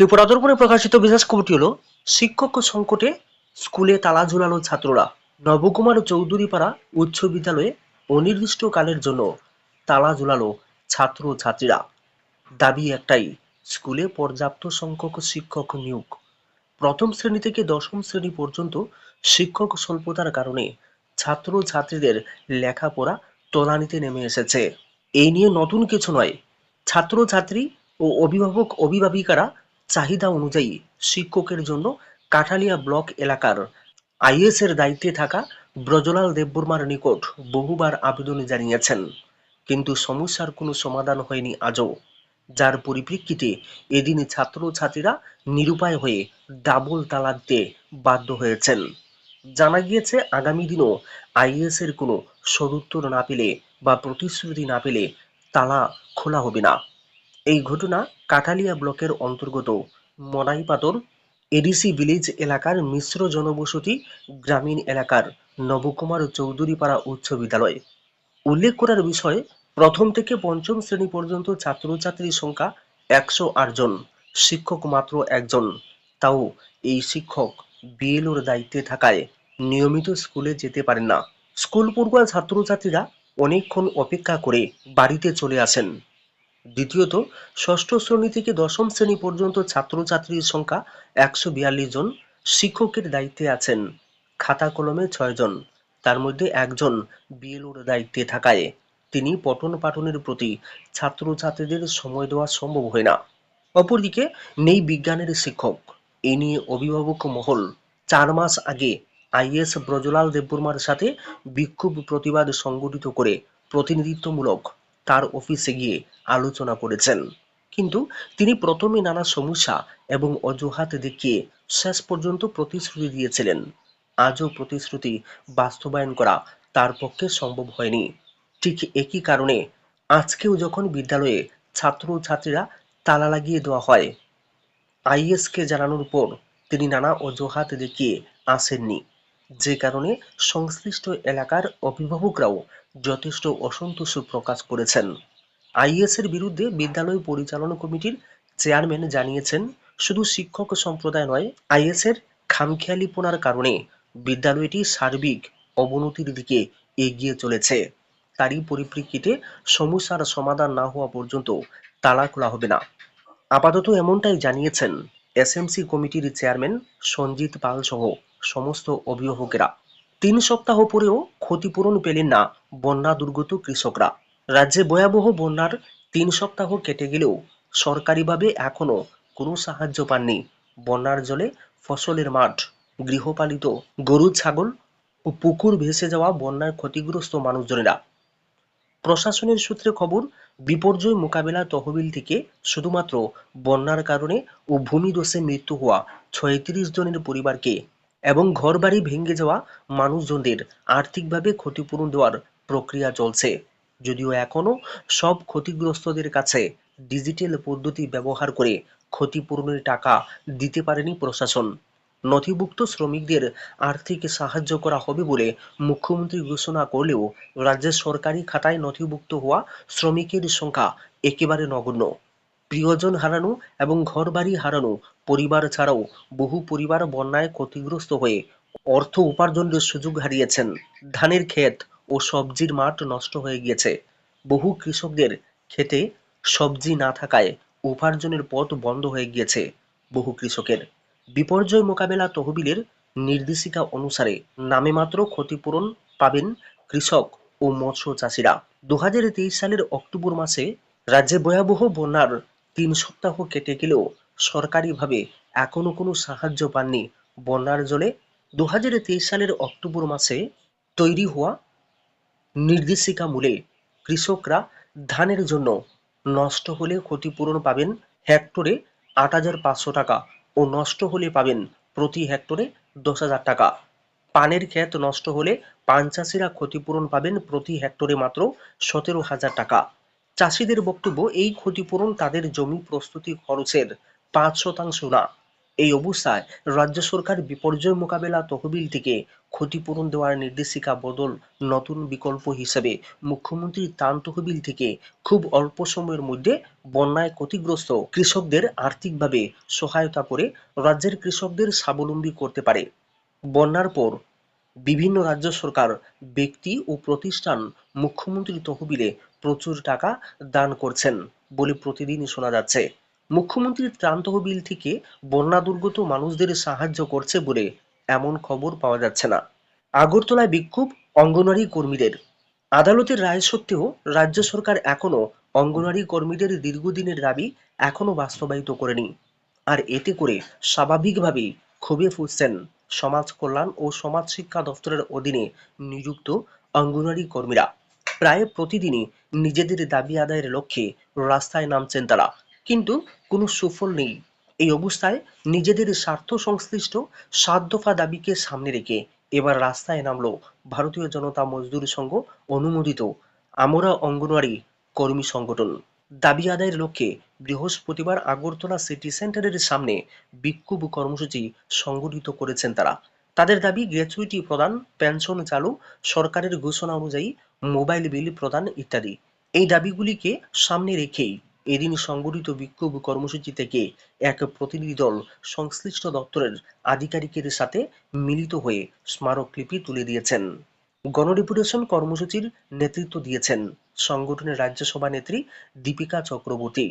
ত্রিপুরা দর্পণে প্রকাশিত বিশেষ খবরটি হলো শিক্ষক সংকটে স্কুলে তালা ঝুলালো ছাত্ররা। নবকুমার চৌধুরীপাড়া উচ্চ বিদ্যালয়ে অনির্দিষ্টকালের জন্য তালা ঝুলালো ছাত্র ছাত্রীরা। দাবি একটাই, স্কুলে পর্যাপ্ত সংখ্যক শিক্ষক নিয়োগ। প্রথম শ্রেণি থেকে দশম শ্রেণি পর্যন্ত শিক্ষক স্বল্পতার কারণে ছাত্র ছাত্রীদের লেখাপড়া তলানিতে নেমে এসেছে। এই নিয়ে নতুন কিছু নয়, ছাত্র ছাত্রী ও অভিভাবক অভিভাবিকারা চাহিদা অনুযায়ী শিক্ষকের জন্য কাঠালিয়া ব্লক এলাকার আইএস এর দায়িত্বে থাকা ব্রজলাল দেববর্মার নিকট বহুবার আবেদন জানিয়েছেন। কিন্তু সমস্যার কোনো সমাধান হয়নি আজও। যার পরিপ্রেক্ষিতে এদিন ছাত্রছাত্রীরা নিরুপায় হয়ে ডাবল তালা দিতে বাধ্য হয়েছেন। জানা গিয়েছে, আগামী দিনও আইএস এর কোনো সদুত্তর না পেলে বা প্রতিশ্রুতি না পেলে তালা খোলা হবে না। এই ঘটনা কাটালিয়া ব্লকের অন্তর্গত মনাইপাতর এডিসি ভিলেজ এলাকার মিশ্র জনবসতি গ্রামীণ এলাকার নবকুমার চৌধুরীপাড়া উচ্চ বিদ্যালয়। উল্লেখ করার বিষয়, প্রথম থেকে পঞ্চম শ্রেণি পর্যন্ত ছাত্রছাত্রীর সংখ্যা একশো আট জন, শিক্ষক মাত্র একজন তাও এই শিক্ষক বিএলওর দায়িত্বে থাকায় নিয়মিত স্কুলে যেতে পারেন না। স্কুল পড়ুয়া ছাত্রছাত্রীরা অনেকক্ষণ অপেক্ষা করে বাড়িতে চলে আসেন। দ্বিতীয়ত, ষষ্ঠ শ্রেণি থেকে দশম শ্রেণি পর্যন্ত ছাত্রছাত্রীর সংখ্যা একশো বিয়াল্লিশ জন, শিক্ষকের দায়িত্বে আছেন। খাতা কলমে ছয় জন, তার মধ্যে একজন বিএলওর দায়িত্বে থাকায়। তিনি পঠন পাঠনের প্রতি ছাত্রছাত্রীদের সময় দেওয়া সম্ভব হয় না। অপরদিকে, নেই বিজ্ঞানের শিক্ষক। এ নিয়ে অভিভাবক মহল চার মাস আগে আইএস ব্রজলাল দেববর্মার সাথে বিক্ষোভ প্রতিবাদ সংগঠিত করে প্রতিনিধিত্বমূলক তার অফিসে গিয়ে আলোচনা করেছেন। কিন্তু তিনি প্রথমে নানা সমস্যা এবং অজুহাত দেখিয়ে শেষ পর্যন্ত প্রতিশ্রুতি দিয়েছিলেন। আজও প্রতিশ্রুতি বাস্তবায়ন করা তার পক্ষে সম্ভব হয়নি। ঠিক একই কারণে আজকেও যখন বিদ্যালয়ে ছাত্র ছাত্রীরা তালা লাগিয়ে দেওয়া হয়, আইএসকে জানানোর পর তিনি নানা অজুহাত দেখিয়ে আসেননি। যে কারণে সংশ্লিষ্ট এলাকার অভিভাবকরাও যথেষ্ট অসন্তোষ প্রকাশ করেছেন। আইএস এর বিরুদ্ধে বিদ্যালয় পরিচালনা কমিটির চেয়ারম্যান জানিয়েছেন, শুধু শিক্ষক সম্প্রদায় নয়, আইএস এর খামখেয়ালিপনার কারণে বিদ্যালয়টি সার্বিক অবনতির দিকে এগিয়ে চলেছে। তারই পরিপ্রেক্ষিতে সমস্যার সমাধান না হওয়া পর্যন্ত তালা খোলা হবে না। আপাতত এমনটাই জানিয়েছেন এসএমসি কমিটির চেয়ারম্যান সঞ্জিত পাল সহ সমস্ত অভিভাবকেরা। তিন সপ্তাহ পরেও ক্ষতিপূরণ পেলেন না বন্যা দুর্গত কৃষকরা। রাজ্যে ভয়াবহ বন্যার তিন সপ্তাহ কেটে গেলেও সরকারিভাবে এখনও কোনো সাহায্য পাননি। বন্যার জলে ফসলের মাঠ, গৃহপালিত গরু, ছাগল ও পুকুর ভেসে যাওয়া বন্যার ক্ষতিগ্রস্ত মানুষজনেরা। প্রশাসনের সূত্রে খবর, বিপর্যয় মোকাবেলা তহবিল থেকে শুধুমাত্র বন্যার কারণে ও ভূমিধসে মৃত্যু হওয়া ছয়ত্রিশ জনের পরিবারকে এবং ঘরবাড়ি ভেঙে যাওয়া মানুষজনদের আর্থিকভাবে ক্ষতিপূরণ দেওয়ার প্রক্রিয়া চলছে। যদিও এখনও সব ক্ষতিগ্রস্তদের কাছে ডিজিটাল পদ্ধতি ব্যবহার করে ক্ষতিপূরণের টাকা দিতে পারেনি প্রশাসন। নথিভুক্ত শ্রমিকদের আর্থিক সাহায্য করা হবে বলে মুখ্যমন্ত্রী ঘোষণা করলেও রাজ্যের সরকারি খাতায় নথিভুক্ত হওয়া শ্রমিকের সংখ্যা একেবারে নগণ্য। প্রিয়জন হারানো এবং ঘরবাড়ি হারানো পরিবার ছাড়াও বহু পরিবার বন্যায় ক্ষতিগ্রস্ত হয়ে অর্থ উপার্জনের সুযোগ হারিয়েছেন। ধানের ক্ষেত ও সবজির মাঠ নষ্ট হয়ে গিয়েছে। বহু কৃষকদের খেতে সবজি না থাকায় উপার্জনের পথ বন্ধ হয়ে গিয়েছে বহু কৃষকের। বিপর্যয় মোকাবেলা তহবিলের নির্দেশিকা অনুসারে নামে মাত্র ক্ষতিপূরণ পাবেন কৃষক ও মৎস্য চাষিরা। দু হাজার তেইশ সালের অক্টোবর মাসে রাজ্যে ভয়াবহ বন্যার তিন সপ্তাহ কেটে গেলেও সরকারিভাবে এখনও কোনো সাহায্য পাননি। বন্যার জলে দু হাজার তেইশ সালের অক্টোবর মাসে তৈরি হওয়া নির্দেশিকা মূলে কৃষকরা ধানের জন্য নষ্ট হলে ক্ষতিপূরণ পাবেন হেক্টরে আট হাজার পাঁচশো টাকা ও নষ্ট হলে পাবেন প্রতি হেক্টরে দশ হাজার টাকা। পানের ক্ষেত নষ্ট হলে পান চাষিরা ক্ষতিপূরণ পাবেন প্রতি হেক্টরে মাত্র সতেরো হাজার টাকা। চাষিদের বক্তব্য, এই ক্ষতিপূরণ তাদের জমি প্রস্তুতি খরচের পাঁচ শতাংশ না। এই অবস্থায় রাজ্য সরকার বিপর্যয় মোকাবেলা তহবিল থেকে ক্ষতিপূরণ দেওয়ার নির্দেশিকা বদল নতুন বিকল্প হিসেবে মুখ্যমন্ত্রী ত্রাণ তহবিল থেকে খুব অল্প সময়ের মধ্যে বন্যায় ক্ষতিগ্রস্ত কৃষকদের আর্থিকভাবে সহায়তা করে রাজ্যের কৃষকদের স্বাবলম্বী করতে পারে। বন্যার পর বিভিন্ন রাজ্য সরকার, ব্যক্তি ও প্রতিষ্ঠান মুখ্যমন্ত্রী তহবিলে প্রচুর টাকা দান করছেন বলে প্রতিদিনই শোনা যাচ্ছে। মুখ্যমন্ত্রী ত্রাণ তহবিল থেকে বন্যা দুর্গত মানুষদের সাহায্য করছে বলে এমন খবর পাওয়া যাচ্ছে না। আগরতলায় বিক্ষোভ অঙ্গনওয়াড়ি কর্মীদের। আদালতের রায় সত্ত্বেও রাজ্য সরকার এখনও অঙ্গনওয়াড়ি কর্মীদের দীর্ঘদিনের দাবি এখনও বাস্তবায়িত করেনি। আর এতে করে স্বাভাবিকভাবেই ক্ষোভে ফুসছেন সমাজ কল্যাণ ও সমাজ শিক্ষা দপ্তরের অধীনে নিযুক্ত অঙ্গনওয়াড়ি কর্মীরা। প্রায় প্রতিদিনই নিজেদের দাবি আদায়ের লক্ষ্যে রাস্তায় নামছেন তারা। কিন্তু কোনো সুফল নেই। এই অবস্থায় নিজেদের স্বার্থ সংশ্লিষ্ট সাত দফা দাবিকে সামনে রেখে এবার রাস্তায় নামলো ভারতীয় জনতা মজদুর সংঘ অনুমোদিত আমরা অঙ্গনওয়াড়ি কর্মী সংগঠন। দাবি আদায়ের লক্ষ্যে বৃহস্পতিবার আগরতলা সিটি সেন্টারের সামনে বিক্ষোভ কর্মসূচি সংগঠিত করেছেন তারা। তাদের দাবি, গ্র্যাচুইটি প্রদান, পেনশন চালু, সরকারের ঘোষণা অনুযায়ী মোবাইল বিল প্রদান ইত্যাদি। এই দাবিগুলিকে সামনে রেখেই এদিন সংগঠিত বিক্ষোভ কর্মসূচি থেকে এক প্রতিনিধি দল সংশ্লিষ্ট দপ্তরের আধিকারিকের সাথে মিলিত হয়ে স্মারকলিপি তুলে দিয়েছেন। গণডেপুটেশন কর্মসূচির নেতৃত্ব দিয়েছেন সংগঠনের রাজ্য সভানেত্রী দীপিকা চক্রবর্তী।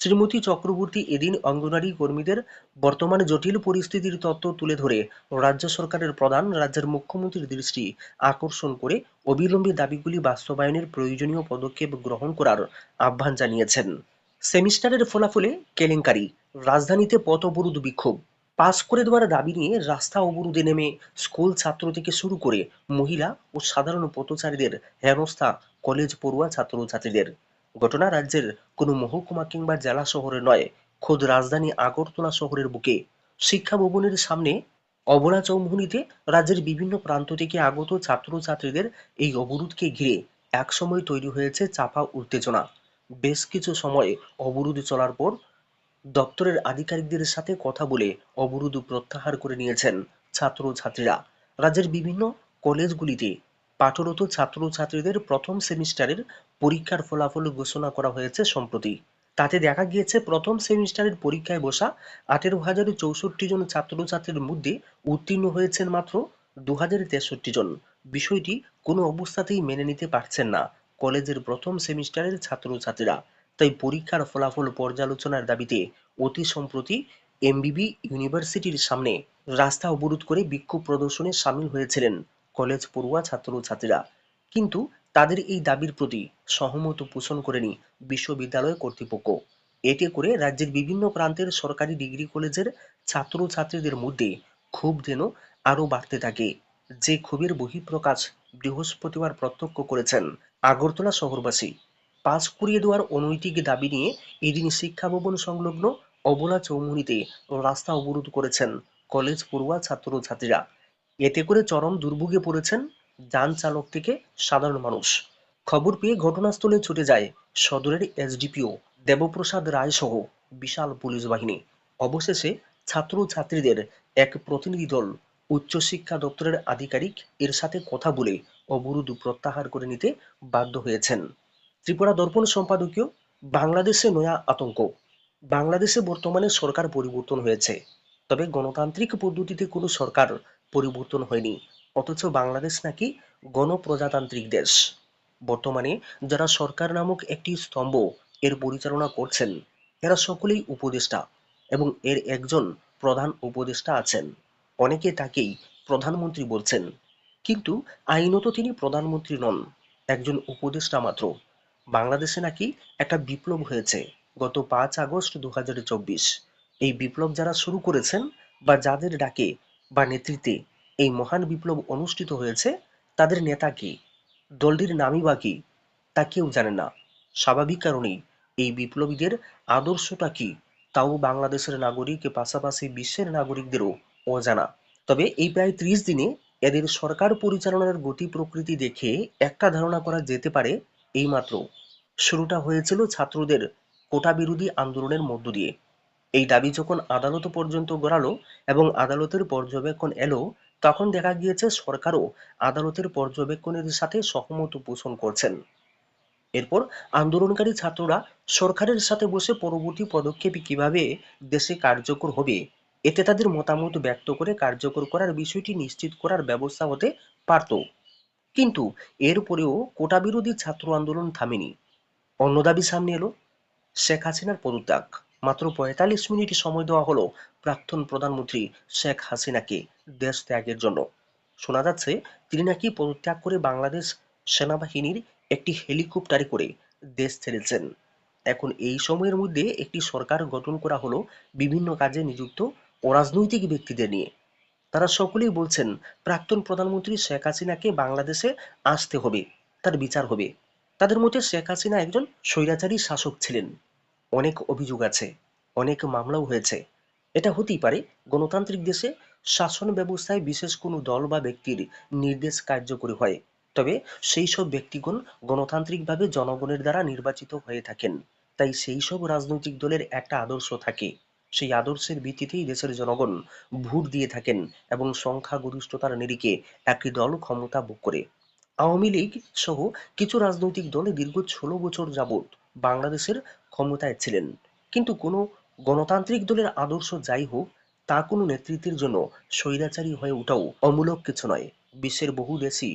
শ্রীমতী চক্রবর্তী এদিন অঙ্গনারী কর্মীদের বর্তমান জটিল পরিস্থিতির তত্ত্ব তুলে ধরে রাজ্য সরকারের প্রধান রাজ্যের মুখ্যমন্ত্রীর দৃষ্টি আকর্ষণ করে অবিলম্বে দাবিগুলি বাস্তবায়নের প্রয়োজনীয় পদক্ষেপ গ্রহণ করার আহ্বান জানিয়েছেন। সেমিস্টারের ফলাফলে কেলেঙ্কারি। রাজধানীতে পথ অবরোধ বিক্ষোভ। পাস করে দেওয়ার দাবি নিয়ে রাস্তা অবরোধে নেমে স্কুল ছাত্র থেকে শুরু করে মহিলা ও সাধারণ পথচারীদের হেনস্থা কলেজ পড়ুয়া ছাত্রছাত্রীদের। ঘটনা রাজ্যের কোনো মহকুমা কিংবা জেলা শহরে নয়, খোদ রাজধানী আগরতলা শহরের বুকে। শিক্ষা ভবনের সামনে অবলা চৌমুহনীতে রাজ্যের বিভিন্ন প্রান্ত থেকে আগত ছাত্রছাত্রীদের এই অবরোধকে ঘিরে একসময় তৈরি হয়েছে চাপা উত্তেজনা। বেশ কিছু সময় অবরোধ চলার পর দপ্তরের আধিকারিকদের সাথে কথা বলে অবরোধ প্রত্যাহার করে নিয়েছেন ছাত্রছাত্রীরা। রাজ্যের বিভিন্ন কলেজগুলিতে পাঠরত ছাত্রছাত্রীদের প্রথম সেমিস্টারের পরীক্ষার ফলাফল ঘোষণা করা হয়েছে সম্প্রতি। তাতে দেখা গিয়েছে, প্রথম সেমিস্টারের পরীক্ষায় বসা আঠেরো হাজার চৌষট্টি জন ছাত্রছাত্রীর মধ্যে উত্তীর্ণ হয়েছেন মাত্র দু হাজার তেষট্টি জন। বিষয়টি কোনো অবস্থাতেই মেনে নিতে পারছেন না। কলেজের প্রথম সেমিস্টারের ছাত্রছাত্রীরা তাই পরীক্ষার ফলাফল পর্যালোচনার দাবিতে অতি সম্প্রতি এমবিবি ইউনিভার্সিটির সামনে রাস্তা অবরোধ করে বিক্ষোভ প্রদর্শনে সামিল হয়েছিলেন কলেজ পড়ুয়া ছাত্রছাত্রীরা। কিন্তু তাদের এই দাবির প্রতি সহমত পোষণ করেনি বিশ্ববিদ্যালয় কর্তৃপক্ষ। এতে করে রাজ্যের বিভিন্ন প্রান্তের সরকারি ডিগ্রি কলেজের ছাত্রছাত্রীদের মধ্যে ক্ষোভ যেন আরও বাড়তে থাকে। যে ক্ষোভের বহিঃপ্রকাশ বৃহস্পতিবার প্রত্যক্ষ করেছেন আগরতলা শহরবাসী পাস করিয়ে দেওয়ার অনৈতিক দাবি নিয়ে এদিন শিক্ষা ভবন সংলগ্ন অবলা চৌমুহনীতে রাস্তা অবরোধ করেছেন কলেজ পড়ুয়া ছাত্রছাত্রীরা এতে করে চরম দুর্ভোগে পড়েছেন যান চালক থেকে সাধারণ মানুষ। খবর পেয়ে ঘটনাস্থলে ছুটে যায় সদরের এসডিপিও দেবপ্রসাদ রায় সহ বিশাল পুলিশ বাহিনী। অবশেষে ছাত্রছাত্রীদের এক প্রতিনিধি দল উচ্চশিক্ষা দপ্তরের আধিকারিক এর সাথে কথা বলে অবরোধ প্রত্যাহার করে নিতে বাধ্য হয়েছেন। ত্রিপুরা দর্পণ সম্পাদকীয় বাংলাদেশে নয়া আতঙ্ক। বাংলাদেশে বর্তমানে সরকার পরিবর্তন হয়েছে। তবে গণতান্ত্রিক পদ্ধতিতে কোনো সরকার পরিবর্তন হয়নি, অথচ বাংলাদেশ নাকি গণপ্রজাতান্ত্রিক দেশ। বর্তমানে যারা সরকার নামক একটি স্তম্ভ এর পরিচালনা করছেন, এরা সকলেই উপদেষ্টা এবং এর একজন প্রধান উপদেষ্টা আছেন। অনেকে তাকেই প্রধানমন্ত্রী বলছেন। কিন্তু আইনত তিনি প্রধানমন্ত্রী নন, একজন উপদেষ্টা মাত্র। বাংলাদেশে নাকি একটা বিপ্লব হয়েছে গত পাঁচ আগস্ট দু হাজার চব্বিশ। এই বিপ্লব যারা শুরু করেছেন বা যাদের ডাকে বা নেতৃত্বে এই মহান বিপ্লব অনুষ্ঠিত হয়েছে, তাদের নেতা কি? দলটির নামই বা কি? তা কেউ জানে না। স্বাভাবিক কারণেই এই বিপ্লবীদের আদর্শটা কি? তাও বাংলাদেশের নাগরিক পাশাপাশি বিশ্বের নাগরিকদেরও অজানা। তবে এই প্রায় ত্রিশ দিনে এদের সরকার পরিচালনার গতি প্রকৃতি দেখে একটা ধারণা করা যেতে পারে এইমাত্র। শুরুটা হয়েছিল ছাত্রদের কোটা বিরোধী আন্দোলনের মধ্য দিয়ে। এই দাবি যখন আদালত পর্যন্ত গড়ালো এবং আদালতের পর্যবেক্ষণ এলো, তখন দেখা গিয়েছে সরকারও আদালতের পর্যবেক্ষণের সাথে সহমত পোষণ করছেন। এরপর আন্দোলনকারী ছাত্ররা সরকারের সাথে বসে পরবর্তী পদক্ষেপ কীভাবে দেশে কার্যকর হবে এতে তাদের মতামত ব্যক্ত করে কার্যকর করার বিষয়টি নিশ্চিত করার ব্যবস্থা হতে পারত। কিন্তু এরপরেও কোটা বিরোধী ছাত্র আন্দোলন থামেনি। অন্য দাবি সামনে এলো, শেখ হাসিনার পদত্যাগ। মাত্র পঁয়তাল্লিশ মিনিট সময় দেওয়া হলো প্রাক্তন প্রধানমন্ত্রী শেখ হাসিনাকে দেশ ত্যাগের জন্য। শোনা যাচ্ছে, তিনি নাকি পদত্যাগ করে বাংলাদেশ সেনাবাহিনীর একটি হেলিকপ্টারে করে দেশ ছেড়েছেন। এখন এই সময়ের মধ্যে একটি সরকার গঠন করা হলো, বিভিন্ন কাজে নিযুক্ত অরাজনৈতিক ব্যক্তিদের নিয়ে। তারা সকলেই বলছেন, প্রাক্তন প্রধানমন্ত্রী শেখ হাসিনাকে বাংলাদেশে আসতে হবে, তার বিচার হবে। তাদের মধ্যে শেখ হাসিনা একজন স্বৈরাচারী শাসক ছিলেন। অনেক অভিযোগ আছে, অনেক মামলাও হয়েছে। এটা হতেই পারে গণতান্ত্রিক দেশে শাসন ব্যবস্থায় বিশেষ কোনো দল বা ব্যক্তির নির্দেশ কার্যকরী হয়, তবে সেই সব ব্যক্তিগণ গণতান্ত্রিকভাবে জনগণের দ্বারা নির্বাচিত হয়ে থাকেন। তাই সেই সব রাজনৈতিক দলের একটা আদর্শ থাকে। সেই আদর্শের ভিত্তিতেই দেশের জনগণ ভোট দিয়ে থাকেন এবং সংখ্যাগরিষ্ঠতার নিরিখে একটি দল ক্ষমতা ভোগ করে। আওয়ামী লীগ সহ কিছু রাজনৈতিক দলে দীর্ঘ ষোলো বছর যাবৎ বাংলাদেশের ক্ষমতায় ছিলেন। কিন্তু কোনো গণতান্ত্রিক দলের আদর্শ যাই হোক, তা কোনো নেতৃত্বের জন্য স্বৈরাচারী হয়ে ওঠাও অমূলক কিছু নয়। বিশ্বের বহু দেশই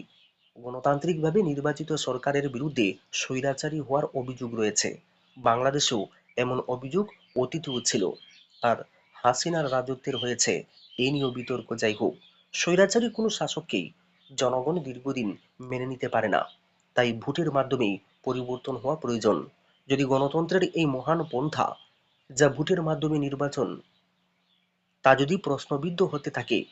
গণতান্ত্রিকভাবে নির্বাচিত সরকারের বিরুদ্ধে স্বৈরাচারী হওয়ার অভিযোগ রয়েছে। বাংলাদেশেও এমন অভিযোগ অতীতেও ছিল। আর হাসিনার রাজত্বের হয়েছে, এ নিয়েও বিতর্ক। যাই হোক স্বৈরাচারী কোনো শাসককেই জনগণ দীর্ঘদিন মেনে নিতে পারে না। তাই ভোটের মাধ্যমেই পরিবর্তন হওয়া প্রয়োজন। যদি গণতন্ত্রের এই মহান পন্থা যা ভোটের মাধ্যমে নির্বাচন, তা যদি প্রশ্নবিদ্ধ হতে থাকে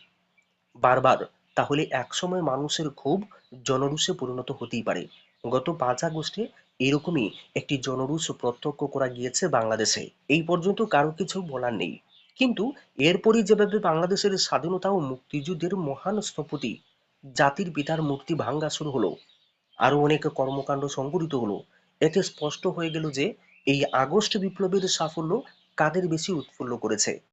বারবার, তাহলে একসময় মানুষের ক্ষোভ জনরুষে পরিণত হতেই পারে। গত পাঁচ আগস্টে এরকমই একটি জনরুষ প্রত্যক্ষ করা গিয়েছে বাংলাদেশে। এই পর্যন্ত কারও কিছু বলার নেই। কিন্তু এরপরই যেভাবে বাংলাদেশের স্বাধীনতা ও মুক্তিযুদ্ধের মহান স্থপতি, জাতির পিতার মূর্তি ভাঙ্গা শুরু হলো আরও অনেক কর্মকাণ্ড সংঘটিত হলো, এতে স্পষ্ট হয়ে গেল যে এই আগস্ট বিপ্লবের সাফল্য কাদের বেশি উৎফুল্ল করেছে।